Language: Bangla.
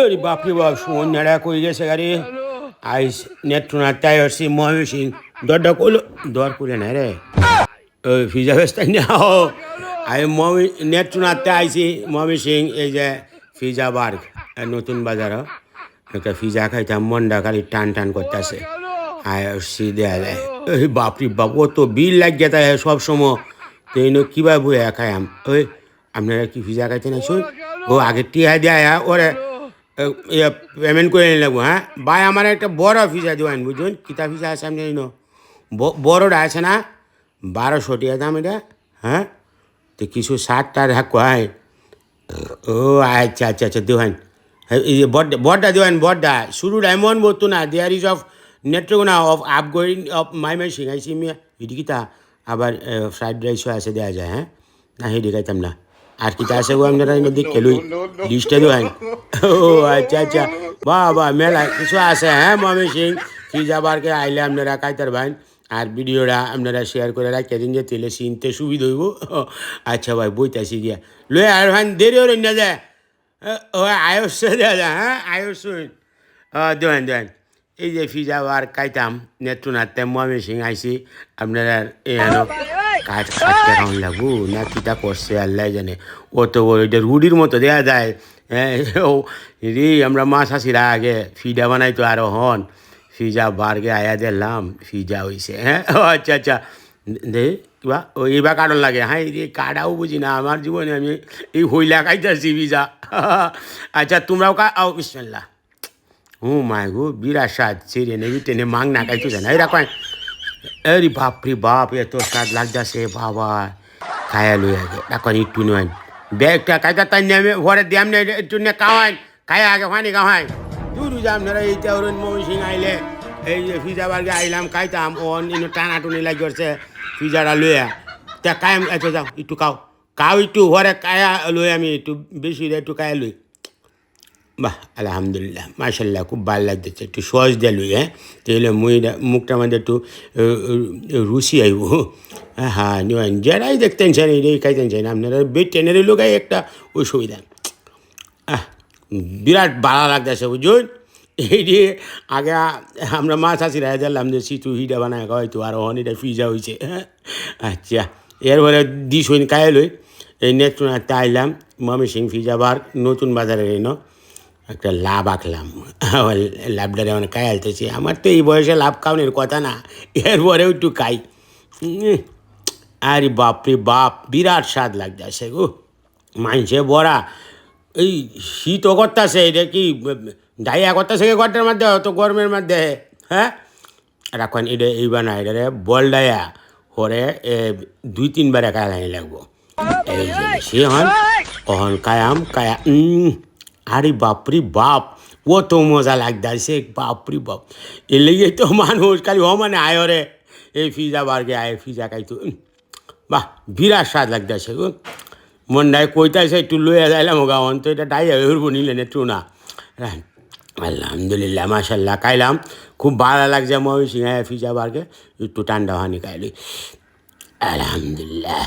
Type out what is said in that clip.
আরে বাপরে বাপ সন্ধ্যাটা কই গেছে গাড়ি? আইস নেত্রনা তাই আসছি মহেশ সিং দরটা করল দর করে না রে। ওই ফিজা বেস্তাই না আমি মমি নেত্রনাথে আইছি মমি সিং, এই যে ফিজা বার্গ নতুন বাজার একটা ফিজা খাইতাম মনটা খালি টান টান করতেছে। আয় আসছি দেয়া যায় ওই বাপরি বাপ ও তো বিল লাগ যেতে সব সময়, তো এই কীভাবে বই খাইম ওই আপনারা কি ফিজা খাইতে না শুন, ও আগে টিহা দেয় ওরে পেমেন্ট করে নিয়ে লাগবো হ্যাঁ? ভাই, আমার একটা বড় ফিজা দেবেন বুঝুন কিতা ফিজা আছে আমি জানি বড়টা আছে না? বারোশো টাকা দাম এটা হ্যাঁ? তো কিছু ষাট টার হয় ও আচ্ছা আচ্ছা আচ্ছা দেওয়ান। এই যে বড্ডা দেওয়ান বড্ডা শুরুটা এমন বলতো না দেয়ার ইজ অফ নেটওয়ার্ক না of up going of my my শিখাইছি আমি এটি কিতা আবার ফ্রাইড রাইসও আছে দেওয়া যায় হ্যাঁ? না, হেডি খাইতাম না। আর কিতা আছে গো আপনারা এনে দেখে লই লিস্টে দেওয়ান ও আচ্ছা আচ্ছা। বাহ মেলা কিছু আছে হ্যাঁ মমি সিং? কি যাবারকে আইলে আপনারা কাইতার ভাই? আর ভিডিওটা আপনারা শেয়ার করে রাখিয়ে দিন যে তেলে চিনতে সুবিধা হইব। আচ্ছা ভাই, বইতাছি গিয়া। লই আর ভাই, দেরি হলেন না যায় ও দেওয়া যায় হ্যাঁ আয়ুষ দেন দেন এই যে ফিজা আর খাইতাম নেত্রনাথ মমি সিং আইসি আপনারা এখানে কাজ কাটতে কেমন লাগবো না কিটা করছে আল্লাহ জানে। ও তো ওইটা রুডির মতো দেয়া যায় হ্যাঁ রে আমরা মাছ আসিরা আগে, ফিডা বানাইতো আরও হন, ফিজা বার্গে আয়া দিলাম, ফিজা হইছে হ্যাঁ আচ্ছা আচ্ছা। দে কিবা ও এইবার কারণ লাগে হ্যাঁ এই কাটাও বুঝি না, আমার জীবনে আমি এই হইলা খাইতেছি ফিজা। আচ্ছা তোমরাও কা, আও, বিসমিল্লাহ। ও মাই গো, বিরাট স্বাদ, ছেড়ে নেবি, টেনে মাং না খাইতো জানা এরকম আরে বাপ রে বাপ এত স্বাদ লাগতেছে বাবা খায়া লই আগে এখন একটু নয় ব্যাগটা কাইটা তাই নেমে ঘরে দিয়াম না একটু নে খাওয়াই খায়া আগে পানি খাওয়াই দূর যাম না এই তেরুন মমি সিং আইলে এই যে ফিজা বার্গে আইলাম খাইতাম ওন ইনো টানা টুনি লাগি করছে ফিজাটা লইয়া তা কায়াম এত যাও একটু খাও খাও একটু ঘরে কায়া লই আমি একটু বেশি একটু কায়া লই বাহ আলহামদুলিল্লাহ মাশাল্লাহ খুব ভালো লাগতেছে। একটু সহজ দিয়ে লই হ্যাঁ? তাহলে মুইটা মুখটা আমাদের একটু রুচি আইব হ্যাঁ হ্যাঁ যারাই দেখতেন চান এই খাইতেন চান। আপনারা বেড টেনের লোকাই একটা অসুবিধা। আহ, বিরাট ভালো লাগতেছে বুঝুন? এই যে আগে আমরা মাছ আছি রায় দিলাম যে সিটু হিটা বানায় হয়তো আর অনেকটা ফিজা হয়েছে হ্যাঁ? আচ্ছা এরপরে দিস হইন কায় হই এই নেক্সট তাইলাম মমি সিং ফিজা বার নতুন বাজারে এনো। একটা লাভ আঁকলাম। লাভটারে মানে কাই আলতেছি। আমার তো এই বয়সে লাভ খাওয়ানোর কথা না, এরপরেও একটু খাই আরে বাপরে বাপ, বিরাট স্বাদ লাগতেছে গো। মাইনসে বড়া। এই শীত করতেছে, এটা কি, ডাইয়া করতেছে ঘরটার মধ্যে? অত গরমের মধ্যে হ্যাঁ? এখন এটা এইবার না এটা বল ডাইয়া। হরে দুই তিনবার একা লাগবো। এই সে হন, অহন কায়াম, কায়া আরে বাপরি বাপ ও তো মজা লাগতেছে বাপরি বাপ। এর লেগে তো মানুষ খালি ও মানে আয় রে। এই ফিজা বার্গে আয় ফিজা খাইতো। বাহ বিরাট স্বাদ লাগতেছে গো। মনটায় কইতাছে একটু লইয়া যাইলাম গা অন্ত এটা ডাইয়া হইব নিলেন একটু না। হ্যাঁ, আলহামদুলিল্লাহ মাশাল্লাহ খাইলাম। খুব ভালো লাগছে মহি সিংহায় ফিজা বার্গে একটু ঠান্ডা হানি খাইলি। আলহামদুলিল্লাহ।